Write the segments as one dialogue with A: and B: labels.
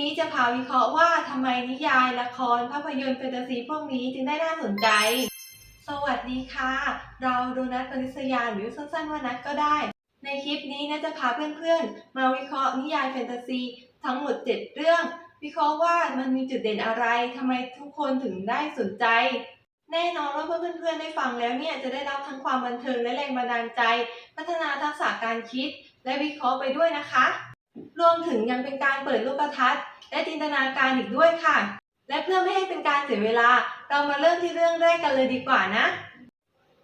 A: นี้จะพาวิเคราะห์ว่าทำไมนิยายละครภาพยนตร์แฟนตาซีพวกนี้จึงได้น่าสนใจ สวัสดีค่ะ เราโดนัทปริศยาหรือสั้นๆว่านัทก็ได้ ในคลิปนี้นะจะพาเพื่อนๆ มาวิเคราะห์นิยายแฟนตาซีทั้งหมด 7 เรื่อง วิเคราะห์ว่ามันมีจุดเด่นอะไรทำไมทุกคนถึงได้สนใจ แน่นอนว่าเพื่อนเพื่อนๆได้ฟังแล้วเนี่ยจะได้รับทั้งความบันเทิงและแรงบันดาลใจ พัฒนาทักษะการคิด และวิเคราะห์ไปด้วยนะคะ รวมถึงยังเป็นการเปิดโลกทัศน์และจินตนาการอีกด้วยค่ะ และเพื่อไม่ให้เป็นการเสียเวลา เรามาเริ่มที่เรื่องแรกกันเลยดีกว่านะ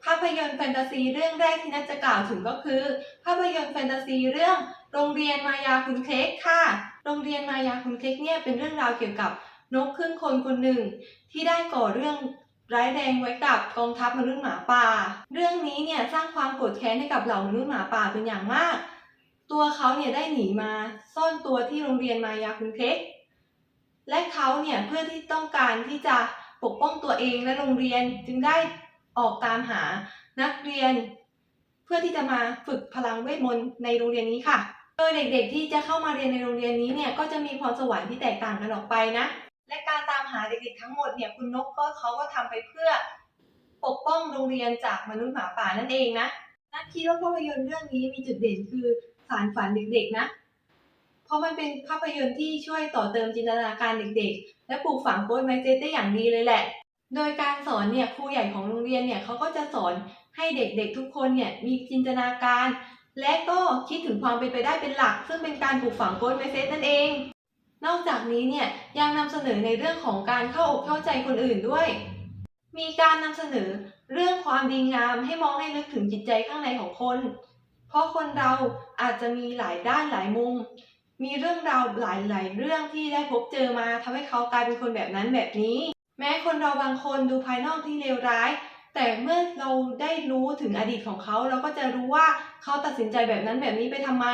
A: ภาพยนตร์แฟนตาซีเรื่องแรกที่นัทจะกล่าวถึงก็คือ ภาพยนตร์แฟนตาซีเรื่อง โรงเรียนมายาคุณเค้กค่ะ โรงเรียนมายาคุณเค้กเนี่ยเป็นเรื่องราวเกี่ยวกับนกครึ่งคนคนหนึ่ง ที่ได้ก่อเรื่องร้ายแรงไว้กับกองทัพมนุษย์หมาป่า เรื่องนี้เนี่ยสร้างความโกรธแค้นให้กับเหล่ามนุษย์หมาป่าเป็นอย่างมาก ตัวเขาเนี่ยได้หนีมาซ่อนตัวที่โรงเรียนมายาคุณเค้กและเขาเนี่ยเพื่อที่ต้องการที่จะปกป้องตัวเองและโรงเรียนจึงได้ออกตามหานักเรียน เพื่อที่จะมาฝึกพลังเวทมนต์ในโรงเรียนนี้ค่ะ โดยเด็กๆที่จะเข้ามาเรียนในโรงเรียนนี้เนี่ยก็จะมีพรสวรรค์ที่แตกต่างกันออกไปนะ และการตามหาเด็กๆทั้งหมดเนี่ยคุณนกก็เขาก็ทำไปเพื่อปกป้องโรงเรียนจากมนุษย์หมาป่านั่นเองนะนักคิดว่าภาพยนตร์เรื่องนี้มีจุดเด่นคือารฝันเด็กๆนะ เพราะมันเป็นภาพยนตร์ที่ช่วยต่อเติมจินตนาการเด็กๆ และปลูกฝังโค้ดไมเซตได้อย่างดีเลยแหละ โดยการสอนเนี่ยครูใหญ่ของโรงเรียนเนี่ยเขาก็จะสอนให้เด็กๆทุกคนเนี่ยมีจินตนาการ และก็คิดถึงความเป็นไปได้เป็นหลัก ซึ่งเป็นการปลูกฝังโค้ดไมเซตนั่นเอง นอกจากนี้เนี่ยยังนำเสนอในเรื่องของการเข้าอกเข้าใจคนอื่นด้วย มีการนำเสนอเรื่องความดีงามให้มองให้นึกถึงจิตใจข้างในของคน เพราะคนเรา อาจจะมีหลายด้านหลายมุม มีเรื่องราวหลายๆเรื่องที่ได้พบเจอมาทำให้เขากลายเป็นคนแบบนั้นแบบนี้ แม้คนเราบางคนดูภายนอกที่เลวร้าย แต่เมื่อเราได้รู้ถึงอดีตของเขา เราก็จะรู้ว่าเขาตัดสินใจแบบนั้นแบบนี้ไปทำไม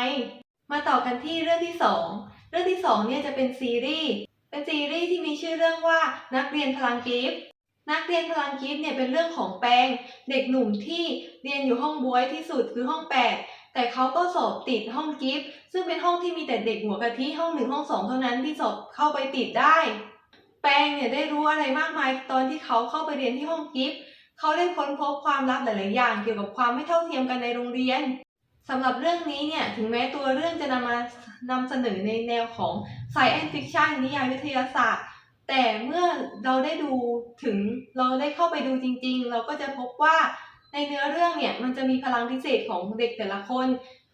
A: มาต่อกันที่เรื่องที่สองเรื่องที่สองเนี่ยจะเป็นซีรีส์เป็นซีรีส์ที่มีชื่อเรื่องว่านักเรียนพลังกิฟต์นักเรียนพลังกิฟต์เนี่ยเป็นเรื่องของแปงเด็กหนุ่มที่เรียนอยู่ห้องบวยที่สุดคือห้องแปด แต่เขาก็สอบติดห้องกิฟต์ซึ่งเป็นห้องที่มีแต่เด็กหัวกะทิห้องหนึ่งห้องสองเท่านั้นที่สอบเข้าไปติดได้ แปงเนี่ยได้รู้อะไรมากมายตอนที่เขาเข้าไปเรียนที่ห้องกิฟต์เขาได้ค้นพบความลับหลาย ๆ อย่างเกี่ยวกับความไม่เท่าเทียมกันในโรงเรียนสำหรับเรื่องนี้เนี่ยถึงแม้ตัวเรื่องจะนำมานำเสนอในแนวของ science fiction นิยายวิทยาศาสตร์ แต่เมื่อเราได้ดูถึงเราได้เข้าไปดูจริง ๆ เราก็จะพบว่า ในเนื้อเรื่องเนี่ยมันจะมีพลังพิเศษของเด็กแต่ละคน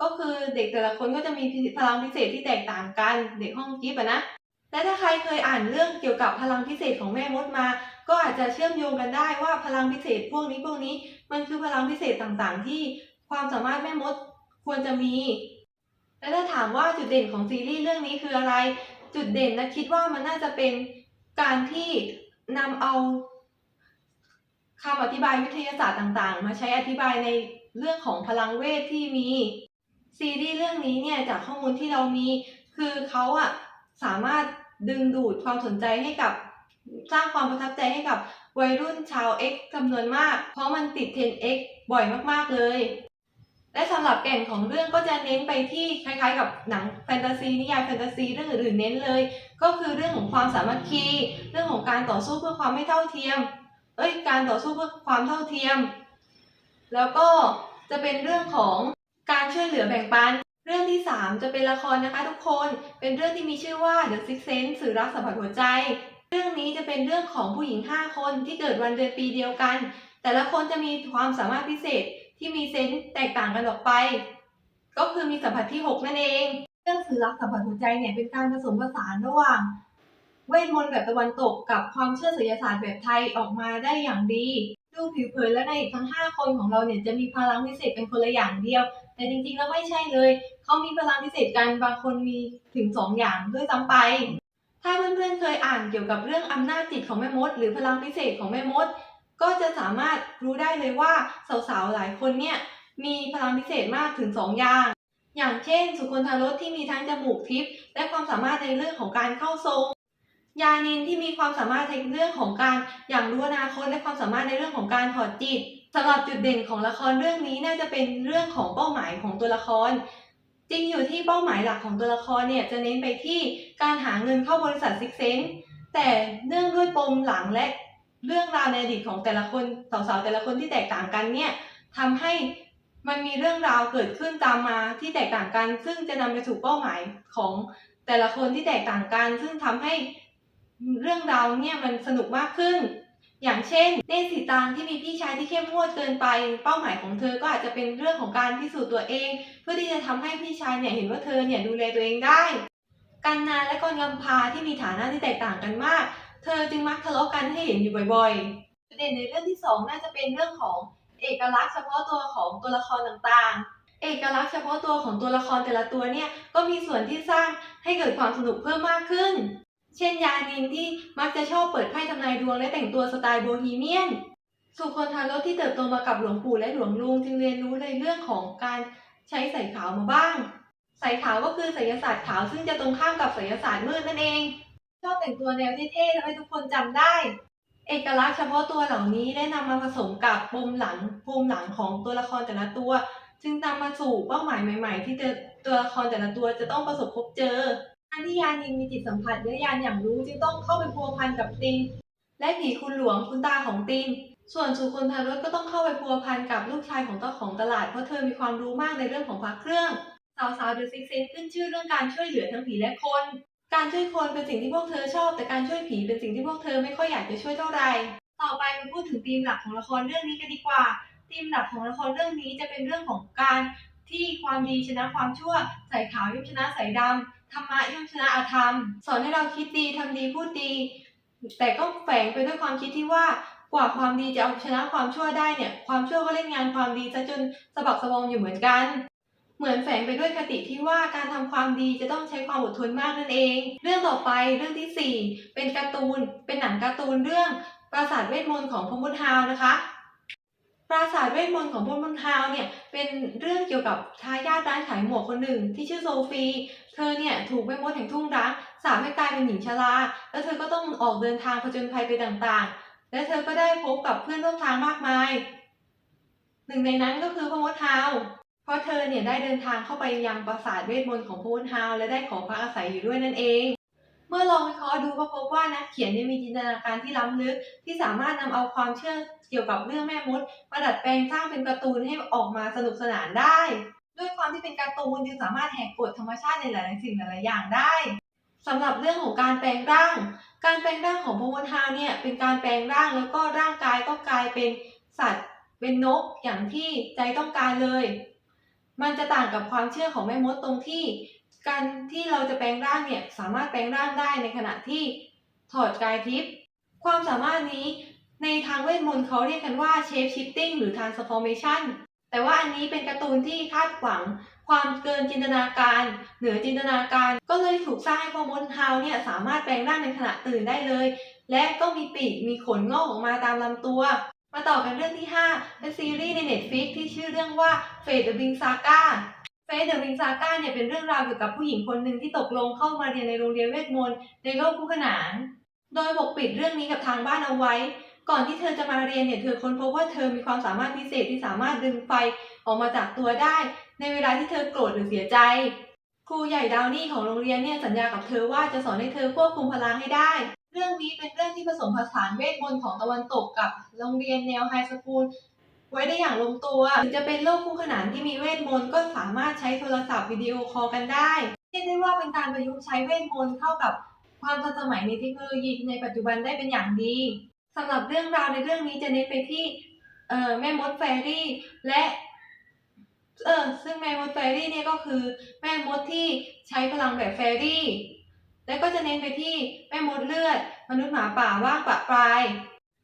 A: ก็คือเด็กแต่ละคนก็จะมีพลังพิเศษที่แตกต่างกันเด็กห้องกิฟต์นะและถ้าใครเคยอ่านเรื่องเกี่ยวกับพลังพิเศษของแม่มดมา ก็อาจจะเชื่อมโยงกันได้ว่าพลังพิเศษพวกนี้พวกนี้มันคือพลังพิเศษต่างๆ ที่ความสามารถแม่มดควรจะมี และถ้าถามว่าจุดเด่นของซีรีส์เรื่องนี้คืออะไร จุดเด่นนะคิดว่ามันน่าจะเป็นการที่นำเอา คำอธิบายวิทยาศาสตร์ต่างๆ มาใช้อธิบายในเรื่องของพลังเวทที่มี ซีรีส์เรื่องนี้เนี่ยจากข้อมูลที่เรามี คือเขาอะสามารถดึงดูดความสนใจให้กับสร้างความประทับใจให้กับวัยรุ่นชาว X จำนวนมาก เพราะมันติดเทรน X บ่อยมากๆเลย และสำหรับแก่นของเรื่องก็จะเน้นไปที่คล้ายๆ กับหนังแฟนตาซีนิยายแฟนตาซีเรื่องอื่นๆเน้นเลย ก็คือเรื่องของความสามัคคี เรื่องของการต่อสู้เพื่อความไม่เท่าเทียม เอ้ยการต่อสู้เพื่อความเท่าเทียม แล้วก็จะเป็นเรื่องของการช่วยเหลือแบ่งปัน เรื่องที่ 3 จะเป็นละครนะคะทุกคนเป็นเรื่องที่มีชื่อว่า The Sixth Sense สื่อรักสัมผัสหัวใจ เรื่องนี้จะเป็นเรื่องของผู้หญิง 5 คนที่เกิดวันเดือนปีเดียวกัน แต่ละคนจะมีความสามารถพิเศษที่มีเซนส์แตกต่างกันออกไป ก็คือมีสัมผัสที่ 6 นั่นเอง เรื่องสื่อรักสัมผัสหัวใจเนี่ยเป็นการผสมผสานระหว่าง เวทมนต์แบบตะวันตกกับความเชื่อไสยศาสตร์แบบไทยออกมาได้อย่างดี ดูผิวเผินและในทั้ง 5 คนของเราเนี่ยจะมีพลังพิเศษเป็นคนละอย่างเดียว แต่จริงๆแล้วไม่ใช่เลย เขามีพลังพิเศษกันบางคนมีถึง 2 อย่างด้วยซ้ำไป ถ้าเพื่อนๆเคยอ่านเกี่ยวกับเรื่องอำนาจจิตของแม่มด หรือพลังพิเศษของแม่มด ก็จะสามารถรู้ได้เลยว่าสาวๆหลายคนเนี่ยมีพลังพิเศษมากถึง 2 อย่าง อย่างเช่น สุคนทารสที่มีทั้งจมูกทิพย์และความสามารถในเรื่องของการเข้าทรง ยานินที่มีความสามารถในเรื่องของการอย่างรู้อนาคตและความสามารถในเรื่องของการถอดจิตสำหรับจุดเด่นของละครเรื่องนี้น่าจะเป็นเรื่องของเป้าหมายของตัวละคร จริงอยู่ที่เป้าหมายหลักของตัวละครเนี่ยจะเน้นไปที่การหาเงินเข้าบริษัทซิกเซนแต่เนื่องด้วยปมหลังและเรื่องราวในอดีตของแต่ละคนสาวๆแต่ละคนที่แตกต่างกันเนี่ยทำให้มันมีเรื่องราวเกิดขึ้นตามมาที่แตกต่างกัน ซึ่งจะนำไปสู่เป้าหมายของแต่ละคนที่แตกต่างกัน ซึ่งทำให้ เรื่องราวเนี่ยมันสนุกมากขึ้น อย่างเช่นเนสีตางที่มีพี่ชายที่เข้มงวดเกินไป เป้าหมายของเธอก็อาจจะเป็นเรื่องของการพิสูจน์ตัวเอง เพื่อที่จะทำให้พี่ชายเนี่ยเห็นว่าเธอเนี่ยดูแลตัวเองได้ กันนาและกรกำพาที่มีฐานะที่แตกต่างกันมาก เธอจึงมักทะเลาะกันให้เห็นอยู่บ่อยๆ ประเด็นในเรื่องที่สองน่าจะเป็นเรื่องของเอกลักษณ์เฉพาะตัวของตัวละครต่างๆเอกลักษณ์เฉพาะตัวของตัวละครแต่ละตัวเนี่ยก็มีส่วนที่สร้างให้เกิดความสนุกเพิ่มมากขึ้น เช่นยานินที่มักจะชอบเปิดไพ่ทำนายดวงและแต่งตัวสไตล์โบฮีเมียน สุคนทารถที่เติบโตมากับหลวงปู่และหลวงลุงจึงเรียนรู้ในเรื่องของการใช้สายขาวมาบ้างสายขาวก็คือไสยศาสตร์ขาวซึ่งจะตรงข้ามกับไสยศาสตร์มืดนั่นเอง ชอบแต่งตัวแนวเท่ๆทำให้ทุกคนจำได้ เอกลักษณ์เฉพาะตัวเหล่านี้ได้นำมาผสมกับปมหลังภูมิหลังของตัวละครแต่ละตัว จึงนำมาสู่เป้าหมายใหม่ ๆ ที่ตัวละครแต่ละตัวจะต้องประสบพบเจอ การที่ยานินมีจิตสัมผัสและยานอย่างรู้จึงต้องเข้าไปพัวพันกับตินและผีคุณหลวงคุณตาของตินส่วนสุคนทารถก็ต้องเข้าไปพัวพันกับลูกชายของเจ้าของตลาดเพราะเธอมีความรู้มากในเรื่องของพระเครื่อง สาวๆเดอะซิกเซนขึ้นชื่อเรื่องการช่วยเหลือทั้งผีและคน การช่วยคนเป็นสิ่งที่พวกเธอชอบ แต่การช่วยผีเป็นสิ่งที่พวกเธอไม่ค่อยอยากจะช่วยเท่าไหร่ต่อไปมาพูดถึงธีมหลักของละครเรื่องนี้กันดีกว่าธีมหลักของละครเรื่องนี้จะเป็นเรื่องของการที่ความดีชนะความชั่วใส่ขาวย่อมชนะใส่ดำ ธรรมะย่อมชนะอาธรรม สอนให้เราคิดดีทำดีพูดดี แต่ก็แฝงไปด้วยความคิดที่ว่ากว่าความดีจะเอาชนะความชั่วได้เนี่ย ความชั่วก็เล่นงานความดีซะจนสะบักสะบอมอยู่เหมือนกัน เหมือนแฝงไปด้วยคติที่ว่าการทำความดีจะต้องใช้ความอดทนมากนั่นเอง เรื่องต่อไปเรื่องที่ 4 เป็นการ์ตูน เป็นหนังการ์ตูนเรื่องปราสาทเวทมนต์ของพมุทฮาวนะคะ ปราสาทเวทมนต์ของพมุทาวเนี่ยเป็นเรื่องเกี่ยวกับทายาทร้านขายหมวกคนหนึ่งที่ชื่อโซฟี เธอเนี่ยถูกแม่มดแห่งทุ่งรักสาปให้กลายเป็นหญิงชรา แล้วเธอก็ต้องออกเดินทางผจญภัยไปต่างๆ และเธอก็ได้พบกับเพื่อนร่วมทางมากมาย หนึ่งในนั้นก็คือพมุทาวเพราะเธอเนี่ยได้เดินทางเข้าไปยังปราสาทเวทมนต์ของพมุทาวและได้ขอพักอาศัยอยู่ด้วยนั่นเอง มื่อลองวิเคราะห์ดูก็พบว่านักเขียนมีจินตนาการที่ล้ำลึก ที่สามารถนำเอาความเชื่อเกี่ยวกับเรื่องแม่มดมาดัดแปลงสร้างเป็นการ์ตูนให้ออกมาสนุกสนานได้ ด้วยความที่เป็นการ์ตูนจึงสามารถแหกกฎธรรมชาติในหลายๆสิ่งหลายๆอย่างได้สำหรับเรื่องของการแปลงร่าง การแปลงร่างของพมดฮาเนี่ยเป็นการแปลงร่างแล้วก็ร่างกายก็กลายเป็นสัตว์ เป็นนกอย่างที่ใจต้องการเลย มันจะต่างกับความเชื่อของแม่มดตรงที่ การที่เราจะแปลงร่างเนี่ยสามารถแปลงร่างได้ในขณะที่ถอดกายทิพย์ความสามารถนี้ในทางเวทมนต์เขาเรียกกันว่า shape shifting หรือ transformation แต่ว่าอันนี้เป็นการ์ตูนที่คาดหวัง ความเกินจินตนาการ เหนือจินตนาการ ก็เลยถูกสร้างให้พ่อมดฮาวเนี่ยสามารถแปลงร่างในขณะตื่นได้เลย และก็มีปีกมีขนงอกออกมาตามลำตัว มาต่อกันเรื่องที่ 5 เป็นซีรีส์ใน Netflix ที่ชื่อเรื่องว่า Fate the Wing Saga เฟสเดอะวิงซาก้าเนี่ยเป็นเรื่องราวเกี่ยวกับผู้หญิงคนหนึ่งที่ตกลงเข้ามาเรียนในโรงเรียนเวทมนต์ในโลกคู่ขนาน โดยปกปิดเรื่องนี้กับทางบ้านเอาไว้ ก่อนที่เธอจะมาเรียนเนี่ยเธอค้นพบว่าเธอมีความสามารถพิเศษที่สามารถดึงไฟออกมาจากตัวได้ ในเวลาที่เธอโกรธหรือเสียใจ ครูใหญ่ดาวนี่ของโรงเรียนเนี่ยสัญญากับเธอว่าจะสอนให้เธอควบคุมพลังให้ได้ เรื่องนี้เป็นเรื่องที่ผสมผสานเวทมนต์ของตะวันตกกับโรงเรียนแนวไฮสคูล ไว้ได้อย่างลงตัวถึงจะเป็นโลกคู่ขนานที่มีเวทมนต์ก็สามารถใช้โทรศัพท์วิดีโอคอลกันได้เรียกได้ว่าเป็นการประยุกต์ใช้เวทมนต์เข้ากับความทันสมัยในเทคโนโลยีในปัจจุบันได้เป็นอย่างดีสำหรับเรื่องราวในเรื่องนี้จะเน้นไปที่เอ่อแม่มดแฟรี่และเออซึ่งแม่มดแฟรี่เนี่ยก็คือแม่มดที่ใช้พลังแบบแฟรี่ และก็จะเน้นไปที่แม่มดเลือด มนุษย์หมาป่าว่างปะปลาย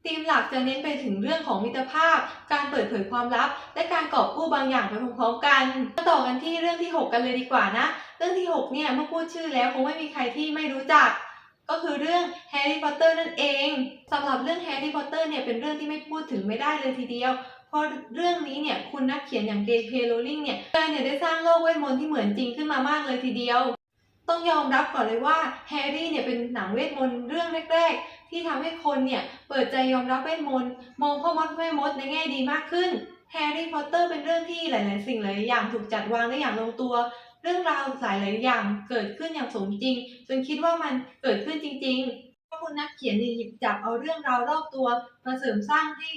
A: ธีมหลักจะเน้นไปถึงเรื่องของมิตรภาพ การเปิดเผยความลับ และการกอบกู้บางอย่างไปพร้อมๆกันมาต่อกันที่เรื่องที่ 6 กันเลยดีกว่านะ เรื่องที่ 6 เนี่ยเมื่อพูดชื่อแล้วคงไม่มีใครที่ไม่รู้จัก ก็คือเรื่องแฮร์รี่พอตเตอร์นั่นเองสำหรับเรื่องแฮร์รี่พอตเตอร์เนี่ยเป็นเรื่องที่ไม่พูดถึงไม่ได้เลยทีเดียว เพราะเรื่องนี้เนี่ยคุณนักเขียนอย่างเกย์เคโรลิงเนี่ยเธอเนี่ยได้สร้างโลกเวทมนต์ที่เหมือนจริงขึ้นมามากเลยทีเดียว ต้องยอมรับก่อนเลยว่าแฮร์รี่เนี่ยเป็นหนังเวทมนต์เรื่องแรก ๆ ที่ทำให้คนเนี่ยเปิดใจยอมรับเวทมนต์มองพ่อมดแม่มดในแง่ดีมากขึ้นแฮร์รี่พอตเตอร์เป็นเรื่องที่หลาย ๆ สิ่งหลายอย่างถูกจัดวางได้อย่างลงตัว เรื่องราวหลายอย่างเกิดขึ้นอย่างสมจริง จนคิดว่ามันเกิดขึ้นจริงๆเพราะคุณนักเขียนเนี่ยหยิบจับเอาเรื่องราวรอบตัวมาเสริมสร้างให้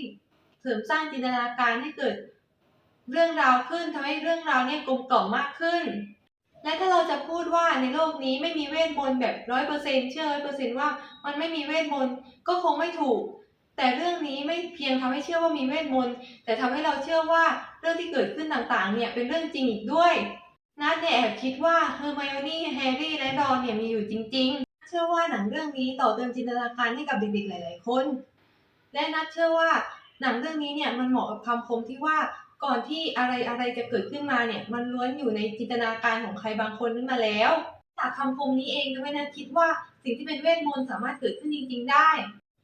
A: เสริมสร้างจินตนาการให้เกิด เรื่องราวขึ้นทำให้เรื่องราวเนี่ยกลมกล่อมมากขึ้น และถ้าเราจะพูดว่าในโลกนี้ไม่มีเวทมนต์แบบร้อยเปอร์เซ็นเชื่อร้อยเปอร์เซ็นว่ามันไม่มีเวทมนต์ก็คงไม่ถูก แต่เรื่องนี้ไม่เพียงทำให้เชื่อว่ามีเวทมนต์แต่ทำให้เราเชื่อว่าเรื่องที่เกิดขึ้นต่างๆ เนี่ยเป็นเรื่องจริงอีกด้วยนัดเนี่ยแอบคิดว่าเฮอร์ไมโอนี่แฮร์รี่และรอนเนี่ยมีอยู่จริง ๆ เชื่อว่าหนังเรื่องนี้ต่อเติมจินตนาการให้กับเด็กๆหลาย ๆ คน และนัดเชื่อว่าหนังเรื่องนี้เนี่ยมันเหมาะกับคำคมที่ว่า ก่อนที่อะไรอะไรจะเกิดขึ้นมาเนี่ย มันล้วนอยู่ในจินตนาการของใครบางคนขึ้นมาแล้ว จากคำคมนี้เองทำให้นัดคิดว่าสิ่งที่เป็นเวทมนต์สามารถเกิดขึ้นจริง ๆ ได้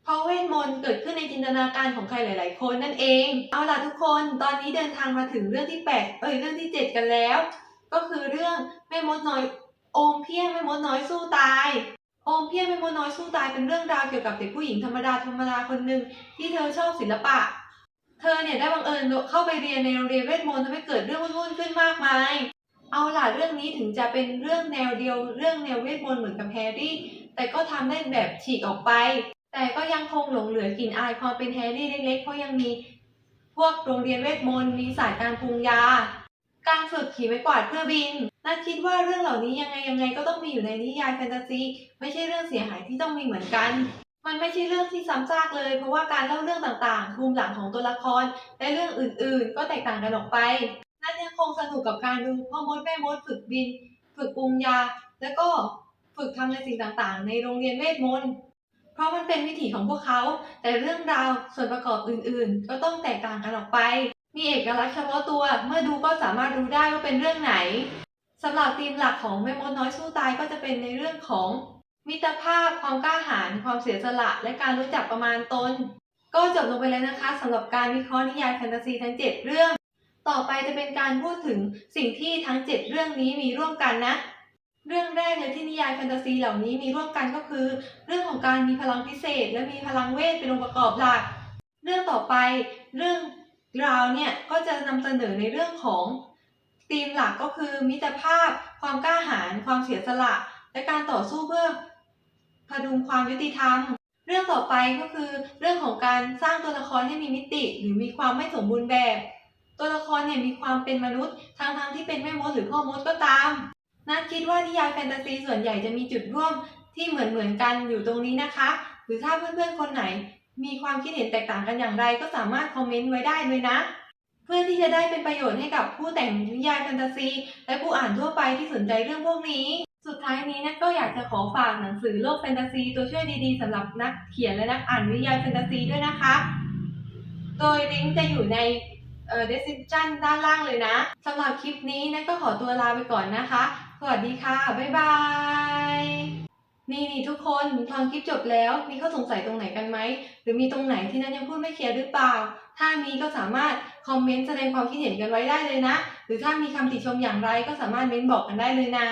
A: เพราะเวทมนต์เกิดขึ้นในจินตนาการของใครหลาย ๆ คนนั่นเอง เอาล่ะทุกคนตอนนี้เดินทางมาถึงเรื่องที่แปดเอ้ยเรื่องที่เจ็ดกันแล้ว ก็คือเรื่องแม่มดน้อยโอมเพียงแม่มดน้อยสู้ตายโอมเพียงแม่มดน้อยสู้ตายเป็นเรื่องราวเกี่ยวกับเด็กผู้หญิงธรรมดาธรรมดาคนหนึ่งที่เธอชอบศิลปะ เธอเนี่ยได้บังเอิญเข้าไปเรียนในโรงเรียนเวทมนต์ทำให้เกิดเรื่องวุ่นๆขึ้นมากมาย เอาล่ะเรื่องนี้ถึงจะเป็นเรื่องแนวเดียว เรื่องแนวเวทมนต์เหมือนกับแฮร์รี่ แต่ก็ทำได้แบบฉีกออกไป แต่ก็ยังคงหลงเหลือกลิ่นอายความเป็นแฮร์รี่เล็กๆ เพราะยังมี พวกโรงเรียนเวทมนต์มีศาสตร์การปรุงยา การฝึกขี่ไม้กวาดเพื่อบินน่าคิดว่าเรื่องเหล่านี้ยังไงยังไงก็ต้องมีอยู่ในนิยายแฟนตาซีไม่ใช่เรื่องเสียหายที่ต้องมีเหมือนกัน มันไม่ใช่เรื่องที่ซ้ำซากเลย เพราะว่าการเล่าเรื่องต่างๆภูมิหลังของตัวละครและเรื่องอื่นๆ ก็แตกต่างกันออกไป นัดยังคงสนุกกับการดูพ่อมดแม่มดฝึกบิน ฝึกปรุงยา แล้วก็ฝึกทำในสิ่งต่างๆ ในโรงเรียนเวทมนต์เพราะมันเป็นวิถีของพวกเขา แต่เรื่องราวส่วนประกอบอื่นๆ ก็ต้องแตกต่างกันออกไป มีเอกลักษณ์เฉพาะตัว เมื่อดูก็สามารถรู้ได้ว่าเป็นเรื่องไหนสำหรับธีมหลักของแม่มดน้อยสู้ตายก็จะเป็นในเรื่องของ มิตรภาพ ความกล้าหาญความเสียสละ และการรู้จักประมาณตน ก็จบลงไปแล้วนะคะสำหรับการวิเคราะห์นิยายแฟนตาซีทั้ง 7 เรื่อง ต่อไปจะเป็นการพูดถึงสิ่งที่ทั้ง 7 เรื่องนี้มีร่วมกันนะ เรื่องแรกเลยที่นิยายแฟนตาซีเหล่านี้มีร่วมกันก็คือ เรื่องของการมีพลังพิเศษ และมีพลังเวทเป็นองค์ประกอบหลัก เรื่องต่อไปเรื่องราวเนี่ยก็จะนำเสนอในเรื่องของธีมหลักก็คือมิตรภาพ ความกล้าหาญความเสียสละ และการต่อสู้เพื่อ พดุงความยุติธรรม เรื่องต่อไปก็คือเรื่องของการสร้างตัวละครให้มีมิติ หรือมีความไม่สมบูรณ์แบบ ตัวละครเนี่ยมีความเป็นมนุษย์ทั้งทงๆที่เป็นแม่มดหรือพ่อมดก็ตามนัดคิดว่านิยายแฟนตาซีส่วนใหญ่จะมีจุดร่วมที่เหมือนเหมือนกันอยู่ตรงนี้นะคะ หรือถ้าเพื่อนๆคนไหน มีความคิดเห็นแตกต่างกันอย่างไร ก็สามารถคอมเมนต์ไว้ได้เลยนะ เพื่อที่จะได้เป็นประโยชน์ให้กับผู้แต่งนิยายแฟนตาซี และผู้อ่านทั่วไปที่สนใจเรื่องพวกนี้ สุดท้ายนี้นะก็อยากจะขอฝากหนังสือโลกแฟนตาซี ตัวช่วยดีๆสำหรับนักเขียนและนักอ่านนิทยาแฟนตาซีด้วยนะคะ โดยลิงก์จะอยู่ในเอ่อ description ด้านล่างเลยนะสำหรับคลิปนี้นะก็ขอตัวลาไปก่อนนะคะ สวัสดีค่ะ บ๊ายบาย นี่นี่ทุกคนฟังคลิปจบแล้ว มีข้อสงสัยตรงไหนกันไหม หรือมีตรงไหนที่นัทยังพูดไม่เคลียร์หรือเปล่า ถ้ามีก็สามารถคอมเมนต์แสดงความคิดเห็นกันไว้ได้เลยนะ หรือถ้ามีคำติชมอย่างไรก็สามารถเม้นบอกกันได้เลยนะ